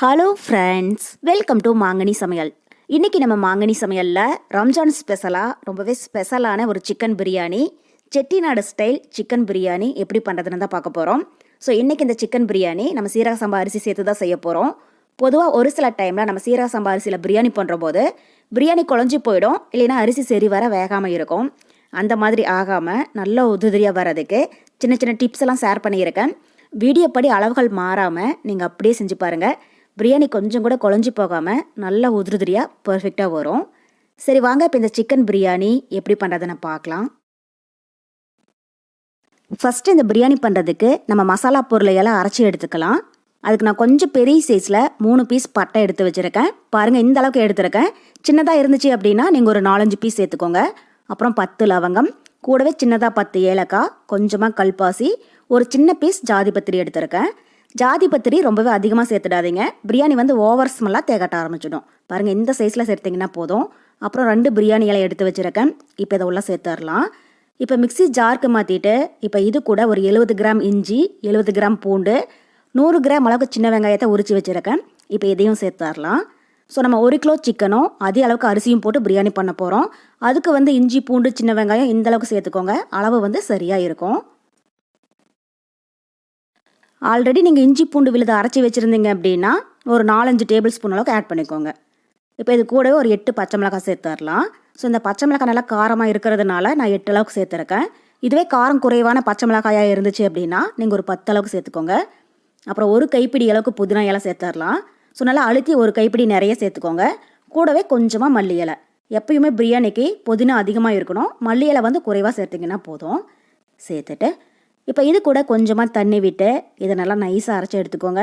Hello friends welcome to மாங்கனி சமையல் இன்றைக்கி நம்ம மாங்கனி சமையலில் ரம்ஜான் ஸ்பெஷலாக ரொம்பவே ஸ்பெஷலான ஒரு chicken biryani Chettinad style chicken biryani எப்படி பண்ணுறதுன்னு தான் பார்க்க போகிறோம் ஸோ இன்றைக்கி இந்த சிக்கன் பிரியாணி நம்ம சீரக சம்பா அரிசி சேர்த்து தான் செய்ய போகிறோம் பொதுவாக ஒரு சில டைமில் நம்ம சீரக சம்பா அரிசியில் பிரியாணி பண்ணுற போது பிரியாணி குழஞ்சி போயிடும் இல்லைன்னா அரிசி சரி வர வேகாமல் இருக்கும். அந்த மாதிரி ஆகாமல் நல்ல உதிரியாக வர்றதுக்கு சின்ன சின்ன டிப்ஸ் எல்லாம் ஷேர் பண்ணியிருக்கேன். வீடியோ படி அளவுகள் மாறாமல் நீங்கள் அப்படியே செஞ்சு பாருங்கள் பிரியாணி கொஞ்சம் கூட குழஞ்சி போகாமல் நல்ல உதிரியாக பர்ஃபெக்டாக வரும். சரி வாங்க. இப்போ இந்த சிக்கன் பிரியாணி எப்படி பண்ணுறதுன்னு பார்க்கலாம். ஃபஸ்ட்டு இந்த பிரியாணி பண்ணுறதுக்கு நம்ம மசாலா பொருளை எல்லாம் அரைச்சி எடுத்துக்கலாம். அதுக்கு நான் கொஞ்சம் பெரிய சைஸில் மூணு பீஸ் பட்டை எடுத்து வச்சுருக்கேன். பாருங்கள் இந்த அளவுக்கு எடுத்துருக்கேன். சின்னதாக இருந்துச்சு அப்படின்னா நீங்கள் ஒரு நாலஞ்சு பீஸ் சேர்த்துக்கோங்க. அப்புறம் பத்து லவங்கம் கூடவே சின்னதாக பத்து ஏலக்காய் கொஞ்சமாக கல்பாசி ஒரு சின்ன பீஸ் ஜாதி பத்திரி எடுத்திருக்கேன். ஜாதி பத்திரி ரொம்பவே அதிகமாக சேர்த்துடாதீங்க. பிரியாணி வந்து ஓவர் ஸ்மெல்லாக தேகட்ட ஆரம்பிச்சிடும். பாருங்கள் இந்த சைஸில் சேர்த்திங்கன்னா போதும். அப்புறம் ரெண்டு பிரியாணி இலை எடுத்து வச்சுருக்கேன். இப்போ இதை உள்ள சேர்த்துடலாம் இப்போ மிக்ஸி ஜாருக்கு மாற்றிட்டு இப்போ இது கூட ஒரு எழுபது கிராம் இஞ்சி எழுபது கிராம் பூண்டு நூறு கிராம் அளவுக்கு சின்ன வெங்காயத்தை உரிச்சு வச்சுருக்கேன். இப்போ இதையும் சேர்த்துடலாம் ஸோ நம்ம ஒரு கிலோ சிக்கனும் அதே அளவுக்கு அரிசியும் போட்டு பிரியாணி பண்ண போகிறோம் அதுக்கு வந்து இஞ்சி பூண்டு சின்ன வெங்காயம் இந்த அளவுக்கு சேர்த்துக்கோங்க. அளவு வந்து சரியாக இருக்கும். ஆல்ரெடி நீங்கள் இஞ்சி பூண்டு விழுதை அரைச்சி வச்சுருந்தீங்க அப்படின்னா ஒரு நாலஞ்சு டேபிள் ஸ்பூன் அளவுக்கு ஆட் பண்ணிக்கோங்க. இப்போ இது கூடவே ஒரு எட்டு பச்சை மிளகாய் சேர்த்துடலாம் ஸோ இந்த பச்சை மிளகாய் நல்லா காரமாக இருக்கிறதுனால நான் எட்டு அளவுக்கு சேர்த்துருக்கேன். இதுவே காரம் குறைவான பச்சை மிளகாயாக இருந்துச்சு அப்படின்னா நீங்கள் ஒரு பத்து அளவுக்கு சேர்த்துக்கோங்க. அப்புறம் ஒரு கைப்பிடி அளவுக்கு புதினா இலை சேர்த்துடலாம் ஸோ நல்லா அழுத்தி ஒரு கைப்பிடி நிறைய சேர்த்துக்கோங்க. கூடவே கொஞ்சமாக மல்லி இலை. எப்பயுமே பிரியாணிக்கு புதினா அதிகமாக இருக்கணும். மல்லி இலை வந்து குறைவாக சேர்த்திங்கன்னா போதும். சேர்த்துட்டு இப்போ இது கூட கொஞ்சமாக தண்ணி விட்டு இதை நல்லா நைஸாக அரைச்சி எடுத்துக்கோங்க.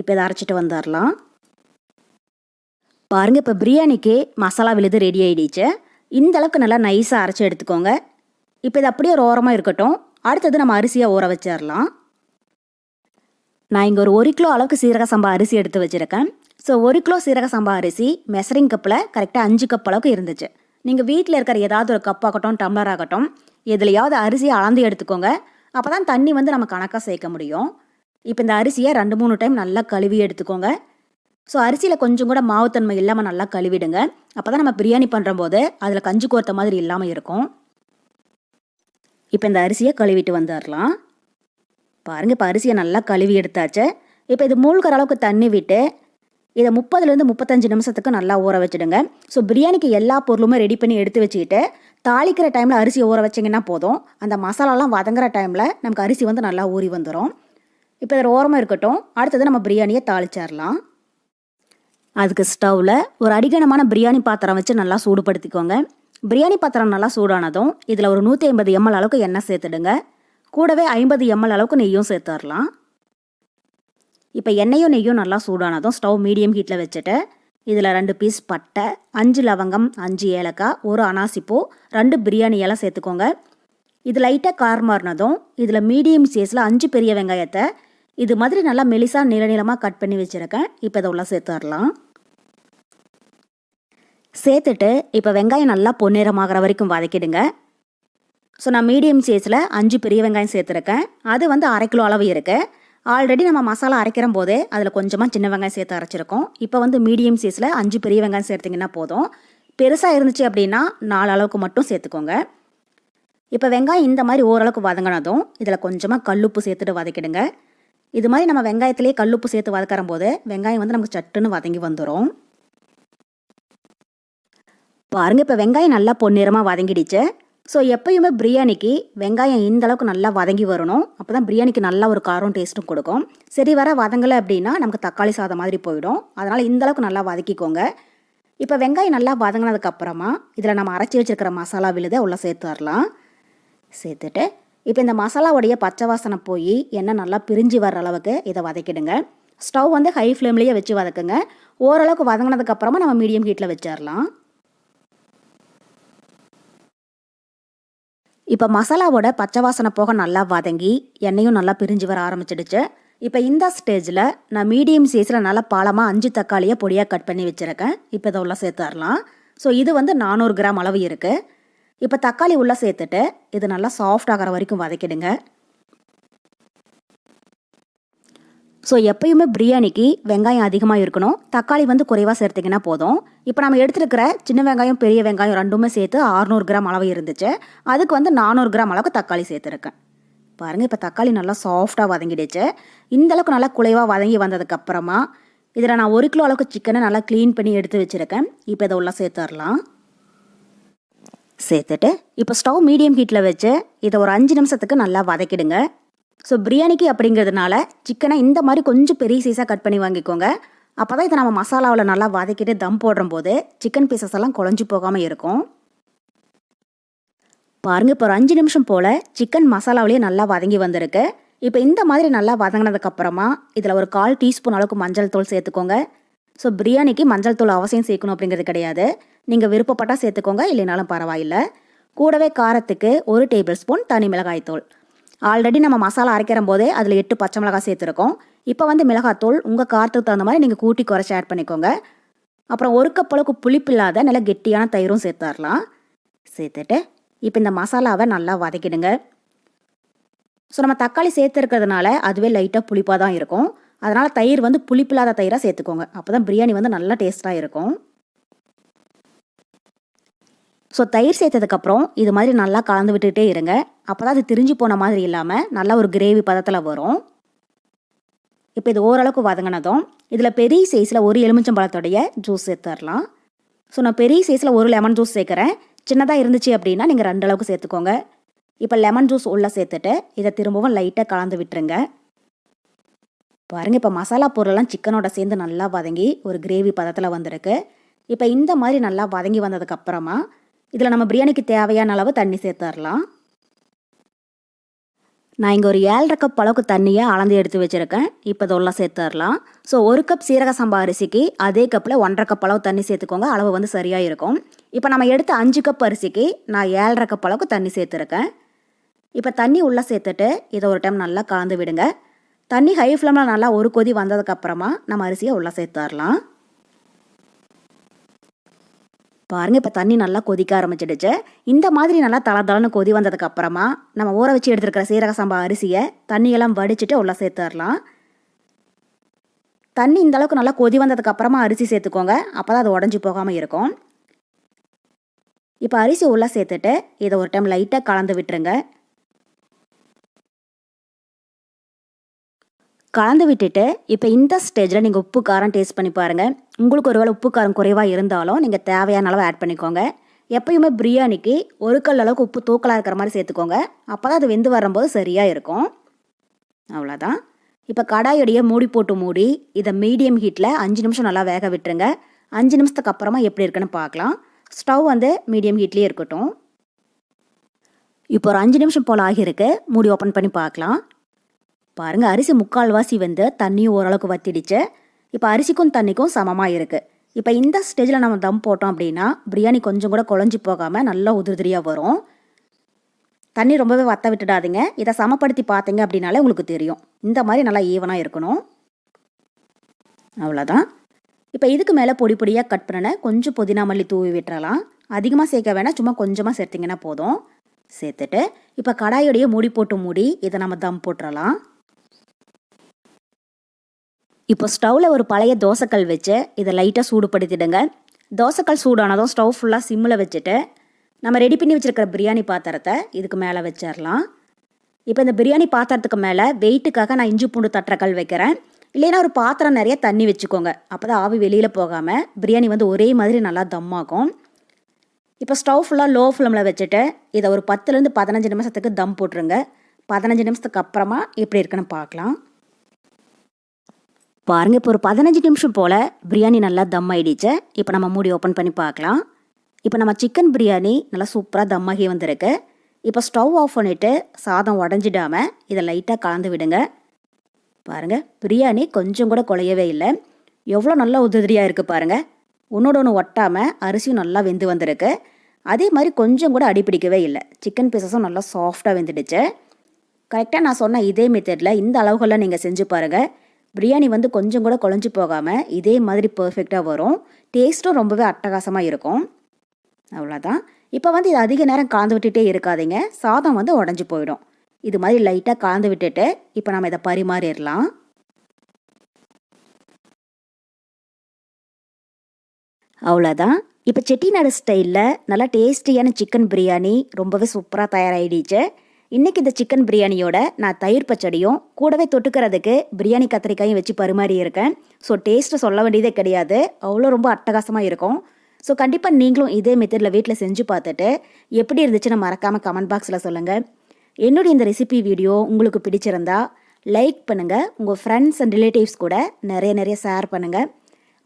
இப்போ இதை அரைச்சிட்டு வந்துடலாம். பாருங்கள் இப்போ பிரியாணிக்கு மசாலா விழுது ரெடி ஆகிடுச்சு இந்த அளவுக்கு நல்லா நைஸாக அரைச்சி எடுத்துக்கோங்க. இப்போ இது அப்படியே ஒரு ஓரமாக இருக்கட்டும். அடுத்தது நம்ம அரிசியை ஊற வச்சிடலாம். நான் இங்கே ஒரு ஒரு கிலோ அளவுக்கு சீரக சம்பா அரிசி எடுத்து வச்சுருக்கேன். ஸோ ஒரு கிலோ சீரக சம்பா அரிசி மெசரிங் கப்பில் கரெக்டாக அஞ்சு கப் அளவுக்கு இருந்துச்சு. நீங்கள் வீட்டில் இருக்கிற ஏதாவது ஒரு கப் ஆகட்டும் டம்ளர் ஆகட்டும் எதுலையாவது அரிசியை அளந்து எடுத்துக்கோங்க. அப்போ தான் தண்ணி வந்து நம்ம கணக்காக சேர்க்க முடியும். இப்போ இந்த அரிசியை ரெண்டு மூணு டைம் நல்லா கழுவி எடுத்துக்கோங்க. ஸோ அரிசியில் கொஞ்சம் கூட மாவுத்தன்மை இல்லாமல் நல்லா கழுவிடுங்க. அப்போ தான் நம்ம பிரியாணி பண்ணுறம்போது அதில் கஞ்சி கோர்த்த மாதிரி இல்லாமல் இருக்கும். இப்போ இந்த அரிசியை கழுவிட்டு வந்துடலாம். பாருங்கள் இப்போ அரிசியை நல்லா கழுவி எடுத்தாச்சு. இப்போ இது மூழ்கிற அளவுக்கு தண்ணி விட்டு இதை முப்பதுலேருந்து முப்பத்தஞ்சு நிமிஷத்துக்கு நல்லா ஊற வச்சுடுங்க. ஸோ பிரியாணிக்கு எல்லா பொருளுமே ரெடி பண்ணி எடுத்து வச்சுக்கிட்டு தாளிக்கிற டைமில் அரிசி ஊற வச்சிங்கன்னா போதும். அந்த மசாலாலாம் வதங்குற டைமில் நமக்கு அரிசி வந்து நல்லா ஊறி வந்துடும் இப்போ இதில் ஓரமாக இருக்கட்டும். அடுத்தது நம்ம பிரியாணியை தாளிச்சிடலாம். அதுக்கு ஸ்டவ்வில் ஒரு அடிகனமான பிரியாணி பாத்திரம் வச்சு நல்லா சூடுபடுத்திக்கோங்க. பிரியாணி பாத்திரம் நல்லா சூடானதும் இதில் ஒரு நூற்றி ஐம்பது எம்எல் அளவுக்கு எண்ணெய் சேர்த்துடுங்க. கூடவே ஐம்பது எம்எல் அளவுக்கு நெய்யும் சேர்த்துடலாம். இப்போ எண்ணெயும் நெய்யும் நல்லா சூடானதும் ஸ்டவ் மீடியம் ஹீட்டில் வச்சுட்டு இதில் ரெண்டு பீஸ் பட்டை அஞ்சு லவங்கம் அஞ்சு ஏலக்காய் ஒரு அனாசிப்பூ ரெண்டு பிரியாணி இலை சேர்த்துக்கோங்க. இது லைட்டாக கார் மாறினதும் இதில் மீடியம் சைஸில் அஞ்சு பெரிய வெங்காயத்தை இது மாதிரி நல்லா மெலிசாக நீள நீளமாக கட் பண்ணி வச்சுருக்கேன். இப்போ இதை உள்ள சேர்த்துடலாம் சேர்த்துட்டு இப்போ வெங்காயம் நல்லா பொன்னிறமாகற வரைக்கும் வதக்கிடுங்க. ஸோ நான் மீடியம் சைஸில் அஞ்சு பெரிய வெங்காயம் சேர்த்துருக்கேன். அது வந்து அரை கிலோ அளவு இருக்குது ஆல்ரெடி நம்ம மசாலா அரைக்கிற போதே அதில் கொஞ்சமாக சின்ன வெங்காயம் சேர்த்து அரைச்சிருக்கோம். இப்போ வந்து மீடியம் சைஸில் அஞ்சு பெரிய வெங்காயம் சேர்த்திங்கன்னா போதும். பெருசாக இருந்துச்சு அப்படின்னா நாலு அளவுக்கு மட்டும் சேர்த்துக்கோங்க. இப்போ வெங்காயம் இந்த மாதிரி ஓரளவுக்கு வதங்கினதும் இதில் கொஞ்சமாக கல்லுப்பு சேர்த்துட்டு வதக்கிடுங்க. இது மாதிரி நம்ம வெங்காயத்திலே கல்லுப்பு சேர்த்து வதக்கிற போது வெங்காயம் வந்து நமக்கு சட்டுன்னு வதங்கி வந்துடும் பாருங்கள் இப்போ வெங்காயம் நல்லா பொன்னிறமாக வதங்கிடுச்சு. ஸோ எப்பயுமே பிரியாணிக்கு வெங்காயம் இந்த அளவுக்கு நல்லா வதங்கி வரணும். அப்போ தான் பிரியாணிக்கு நல்ல ஒரு காரம் டேஸ்ட்டும் கொடுக்கும். சரி வர வதங்கலை அப்படின்னா நமக்கு தக்காளி சாதம் மாதிரி போயிடும். அதனால் இந்த அளவுக்கு நல்லா வதக்கிக்கோங்க. இப்போ வெங்காயம் நல்லா வதங்கினதுக்கப்புறமா இதில் நம்ம அரைச்சி வச்சுருக்கிற மசாலா விழுதை உள்ளே சேர்த்து வரலாம். சேர்த்துட்டு இப்போ இந்த மசாலாவுடைய பச்சை வாசனை போய் எண்ணெய் நல்லா பிரிஞ்சு வர்ற அளவுக்கு இதை வதக்கிடுங்க. ஸ்டவ் வந்து ஹை ஃப்ளேம்லேயே வச்சு வதக்குங்க. ஓரளவுக்கு வதங்கினதுக்கப்புறமா நம்ம மீடியம் ஹீட்டில் வச்சிடலாம் இப்போ மசாலாவோட பச்சை வாசனை போக நல்லா வதங்கி எண்ணெயும் நல்லா பிரிஞ்சு வர ஆரம்பிச்சிடுச்சு. இப்போ இந்த ஸ்டேஜில் நான் மீடியம் சைஸில் நல்லா பாலமாக அஞ்சு தக்காளியை பொடியாக கட் பண்ணி வச்சுருக்கேன். இப்போ இதை உள்ளே சேர்த்துடலாம் ஸோ இது வந்து நானூறு கிராம் அளவு இருக்குது இப்போ தக்காளி உள்ளே சேர்த்துட்டு இது நல்லா சாஃப்ட் ஆகிற வரைக்கும் வதக்கிடுங்க. ஸோ எப்பயுமே பிரியாணிக்கு வெங்காயம் அதிகமாக இருக்கணும். தக்காளி வந்து குறைவாக சேர்த்திங்கன்னா போதும். இப்போ நம்ம எடுத்துருக்கிற சின்ன வெங்காயம் பெரிய வெங்காயம் ரெண்டுமே சேர்த்து 600 கிராம் அளவு இருந்துச்சு. அதுக்கு வந்து நானூறு கிராம் அளவுக்கு தக்காளி சேர்த்துருக்கேன். பாருங்கள் இப்போ தக்காளி நல்லா சாஃப்டாக வதங்கிடுச்சு. இந்த அளவுக்கு நல்லா குலைவாக வதங்கி வந்ததுக்கப்புறமா இதில் நான் ஒரு கிலோ அளவுக்கு சிக்கனை நல்லா க்ளீன் பண்ணி எடுத்து வச்சுருக்கேன். இப்போ இதை உள்ள சேர்த்துடலாம். சேர்த்துட்டு இப்போ ஸ்டவ் மீடியம் ஹீட்டில் வச்சு இதை ஒரு அஞ்சு நிமிஷத்துக்கு நல்லா வதக்கிடுங்க. ஸோ பிரியாணிக்கு அப்படிங்கிறதுனால சிக்கனை இந்த மாதிரி கொஞ்சம் பெரிய சைஸாக கட் பண்ணி வாங்கிக்கோங்க. அப்போ தான் இதை நம்ம மசாலாவில் நல்லா வதக்கிட்டு தம் போடும்போது போது சிக்கன் பீசஸ் எல்லாம் குழஞ்சி போகாமல் இருக்கும். பாருங்க இப்போ ஒரு அஞ்சு நிமிஷம் போல் சிக்கன் மசாலாவிலேயே நல்லா வதங்கி வந்திருக்கு. இப்போ இந்த மாதிரி நல்லா வதங்கினதுக்கப்புறமா இதில் ஒரு கால் டீஸ்பூன் அளவுக்கு மஞ்சள் தூள் சேர்த்துக்கோங்க. ஸோ பிரியாணிக்கு மஞ்சள் தூள் அவசியம் சேர்க்கணும் அப்படிங்கிறது கிடையாது. நீங்கள் விருப்பப்பட்டால் சேர்த்துக்கோங்க இல்லைனாலும் பரவாயில்லை. கூடவே காரத்துக்கு ஒரு டேபிள் ஸ்பூன் தனி மிளகாய் தூள் ஆல்ரெடி நம்ம மசாலா அரைக்கிற போதே அதில் எட்டு பச்சை மிளகாய் சேர்த்துருக்கோம். இப்போ வந்து மிளகாத்தூள் உங்கள் காரத்துக்கு தகுந்த மாதிரி நீங்கள் கூட்டி குறைச்சி ஆட் பண்ணிக்கோங்க. அப்புறம் ஒரு கப் அளவுக்கு புளிப்பு இல்லாத நல்ல கெட்டியான தயிரும் சேர்த்துடலாம் சேர்த்துட்டு இப்போ இந்த மசாலாவை நல்லா வதக்கிடுங்க. ஸோ நம்ம தக்காளி சேர்த்துருக்கிறதுனால அதுவே லைட்டாக புளிப்பாக தான் இருக்கும். அதனால் தயிர் வந்து புளிப்பில்லாத தயிராக சேர்த்துக்கோங்க. அப்போ தான் பிரியாணி வந்து நல்லா டேஸ்ட்டாக இருக்கும். ஸோ தயிர் சேர்த்ததுக்கப்புறம் இது மாதிரி நல்லா கலந்து விட்டுட்டே இருங்க. அப்போ தான் அது திரிஞ்சு போன மாதிரி இல்லாமல் நல்லா ஒரு கிரேவி பதத்தில் வரும். இப்போ இது ஓரளவுக்கு வதங்கினதும் இதில் பெரிய சைஸில் ஒரு எலுமிச்சம்பழத்தோடைய ஜூஸ் சேர்த்துடலாம். ஸோ நான் பெரிய சைஸில் ஒரு லெமன் ஜூஸ் சேர்க்குறேன். சின்னதாக இருந்துச்சு அப்படின்னா நீங்கள் ரெண்டு அளவுக்கு சேர்த்துக்கோங்க. இப்போ லெமன் ஜூஸ் உள்ளே சேர்த்துட்டு இதை திரும்பவும் லைட்டாக கலந்து விட்டுருங்க. பாருங்கள் இப்போ மசாலா பொருளெல்லாம் சிக்கனோட சேர்ந்து நல்லா வதங்கி ஒரு கிரேவி பதத்தில் வந்திருக்கு. இப்போ இந்த மாதிரி நல்லா வதங்கி வந்ததுக்கப்புறமா இதில் நம்ம பிரியாணிக்கு தேவையான அளவு தண்ணி சேர்த்துடலாம். நான் இங்கே ஒரு ஏழரை கப் அளவுக்கு தண்ணியை அளந்து எடுத்து வச்சுருக்கேன். இப்போ இதெல்லாம் சேர்த்துடலாம். ஸோ ஒரு கப் சீரக சம்பா அரிசிக்கு அதே கப்பில் ஒன்றரை கப் அளவு தண்ணி சேர்த்துக்கோங்க. அளவு வந்து சரியாக இருக்கும். இப்போ நம்ம எடுத்த அஞ்சு கப் அரிசிக்கு நான் ஏழரை கப் அளவுக்கு தண்ணி சேர்த்துருக்கேன். இப்போ தண்ணி உள்ளே சேர்த்துட்டு இதை ஒரு டைம் நல்லா கலந்து விடுங்க. தண்ணி ஹை ஃப்ளேமில் நல்லா ஒரு கொதி வந்ததுக்கப்புறமா நம்ம அரிசியை உள்ளே சேர்த்துடலாம். பாருங்கள் இப்போ தண்ணி நல்லா கொதிக்க ஆரம்பிச்சிடுச்சு. இந்த மாதிரி நல்லா தள தளன்னு கொதி வந்ததுக்கு அப்புறமா நம்ம ஊற வச்சு எடுத்துருக்கிற சீரக சம்பா அரிசியை தண்ணியெல்லாம் வடிச்சிட்டு உள்ள சேர்த்துடலாம். தண்ணி இந்த அளவுக்கு நல்லா கொதி வந்ததுக்கு அப்புறமா அரிசி சேர்த்துக்கோங்க. அப்போ தான் அது உடஞ்சி போகாமல் இருக்கும். இப்போ அரிசி உள்ளே சேர்த்துட்டு இதை ஒரு டைம் லைட்டாக கலந்து விட்டுருங்க. கலந்து விட்டுட்டு இப்போ இந்த ஸ்டேஜில் நீங்கள் உப்பு காரம் டேஸ்ட் பண்ணி பாருங்கள் உங்களுக்கு ஒருவேளை உப்பு காரம் குறைவாக இருந்தாலும் நீங்கள் தேவையான அளவு ஆட் பண்ணிக்கோங்க. எப்பயுமே பிரியாணிக்கு ஒரு கல் அளவுக்கு உப்பு தூக்கலாக இருக்கிற மாதிரி சேர்த்துக்கோங்க. அப்போ தான் அது வெந்து வரும்போது சரியாக இருக்கும். அவ்வளோதான் இப்போ கடாயுடைய மூடி போட்டு மூடி இதை மீடியம் ஹீட்டில் அஞ்சு நிமிஷம் நல்லா வேக விட்டுருங்க. அஞ்சு நிமிஷத்துக்கு அப்புறமா எப்படி இருக்குன்னு பார்க்கலாம். ஸ்டவ் வந்து மீடியம் ஹீட்லேயே இருக்கட்டும். இப்போ ஒரு அஞ்சு நிமிஷம் போல் ஆகியிருக்கு. மூடி ஓப்பன் பண்ணி பார்க்கலாம். பாருங்க அரிசி முக்கால்வாசி வந்து தண்ணியும் ஓரளவுக்கு வத்திடுச்சு. இப்போ அரிசிக்கும் தண்ணிக்கும் சமமாக இருக்குது இப்போ இந்த ஸ்டேஜில் நம்ம தம் போட்டோம் அப்படின்னா பிரியாணி கொஞ்சம் கூட குழஞ்சி போகாமல் நல்லா உதிரியாக வரும். தண்ணி ரொம்பவே வத்த விட்டுடாதீங்க. இதை சமப்படுத்தி பார்த்தீங்க அப்படின்னாலே உங்களுக்கு தெரியும். இந்த மாதிரி நல்லா ஈவனாக இருக்கணும். அவ்வளோதான் இப்போ இதுக்கு மேலே பொடி பொடியாக கட் பண்ணன கொஞ்சம் புதினா மல்லி தூவி விட்டுறலாம். அதிகமாக சேர்க்க வேணாம் சும்மா கொஞ்சமாக சேர்த்திங்கன்னா போதும். சேர்த்துட்டு இப்போ கடாயோடைய மூடி போட்டு மூடி இதை நம்ம தம் போட்டுறலாம். இப்போ ஸ்டவ்வில் ஒரு பழைய தோசைக்கல் வச்சு இதை லைட்டாக சூடுபடுத்திடுங்க. தோசைக்கல் சூடானதும் ஸ்டவ் ஃபுல்லாக சிம்மில் வச்சுட்டு நம்ம ரெடி பண்ணி வச்சுருக்கிற பிரியாணி பாத்திரத்தை இதுக்கு மேலே வச்சிடலாம். இப்போ இந்த பிரியாணி பாத்திரத்துக்கு மேலே வெயிட்டுக்காக நான் இஞ்சி பூண்டு தட்டுறக்கல் வைக்கிறேன். இல்லைன்னா ஒரு பாத்திரம் நிறைய தண்ணி வச்சுக்கோங்க. அப்போ தான் ஆவி வெளியில் போகாமல் பிரியாணி வந்து ஒரே மாதிரி நல்லா தம்மாகும் இப்போ ஸ்டவ் ஃபுல்லாக லோ ஃப்ளேமில் வச்சுட்டு இதை ஒரு பத்துலேருந்து பதினஞ்சு நிமிஷத்துக்கு தம் போட்டுருங்க. பதினஞ்சு நிமிஷத்துக்கு அப்புறமா எப்படி இருக்குன்னு பார்க்கலாம். பாருங்கள் இப்போ ஒரு பதினஞ்சு நிமிஷம் போல் பிரியாணி நல்லா தம் ஆகிடுச்சு இப்போ நம்ம மூடி ஓப்பன் பண்ணி பார்க்கலாம். இப்போ நம்ம சிக்கன் பிரியாணி நல்லா சூப்பராக தம் வந்திருக்கு. இப்போ ஸ்டவ் ஆஃப் பண்ணிவிட்டு சாதம் உடஞ்சிடாமல் இதை லைட்டாக கலந்து விடுங்க. பாருங்கள் பிரியாணி கொஞ்சம் கூட குலையவே இல்லை. எவ்வளோ நல்லா உதிரியாக இருக்குது பாருங்கள் ஒன்றோட ஒன்று ஒட்டாமல் அரிசியும் நல்லா வெந்து வந்திருக்கு. அதே மாதிரி கொஞ்சம் கூட அடிப்பிடிக்கவே இல்லை. சிக்கன் பீசஸும் நல்லா சாஃப்டாக வெந்துடுச்சு. கரெக்டாக நான் சொன்ன இதே மெத்தடில் இந்த அளவுகளில் நீங்கள் செஞ்சு பாருங்கள் பிரியாணி வந்து கொஞ்சம் கூட குழஞ்சி போகாமல் இதே மாதிரி பர்ஃபெக்டாக வரும். டேஸ்ட்டும் ரொம்பவே அட்டகாசமாக இருக்கும். அவ்வளோதான் இப்போ வந்து இது அதிக நேரம் காந்து விட்டுட்டே இருக்காதிங்க. சாதம் வந்து உடஞ்சி போயிடும். இது மாதிரி லைட்டாக காந்து விட்டுட்டு இப்போ நம்ம இதை பரிமாறிடலாம். அவ்வளோதான் இப்போ செட்டிநாடு ஸ்டைலில் நல்லா டேஸ்டியான சிக்கன் பிரியாணி ரொம்பவே சூப்பராக தயாராகிடுச்சு இன்றைக்கி இந்த சிக்கன் பிரியாணியோட நான் தயிர் பச்சடியும் கூடவே தொட்டுக்கிறதுக்கு பிரியாணி கத்திரிக்காயும் வச்சு பரிமாறி இருக்கேன். ஸோ டேஸ்ட்டு சொல்ல வேண்டியதே கிடையாது. அவ்வளோ ரொம்ப அட்டகாசமாக இருக்கும். ஸோ கண்டிப்பாக நீங்களும் இதே மெத்தடில் வீட்டில் செஞ்சு பார்த்துட்டு எப்படி இருந்துச்சுன்னு மறக்காமல் கமெண்ட் பாக்ஸில் சொல்லுங்கள் என்னுடைய இந்த ரெசிபி வீடியோ உங்களுக்கு பிடிச்சிருந்தா லைக் பண்ணுங்கள் உங்கள் ஃப்ரெண்ட்ஸ் அண்ட் ரிலேட்டிவ்ஸ் கூட நிறைய நிறைய ஷேர் பண்ணுங்கள்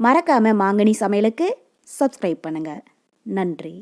மறக்காமல் மாங்கனி சமையலுக்கு சப்ஸ்கிரைப் பண்ணுங்கள் நன்றி.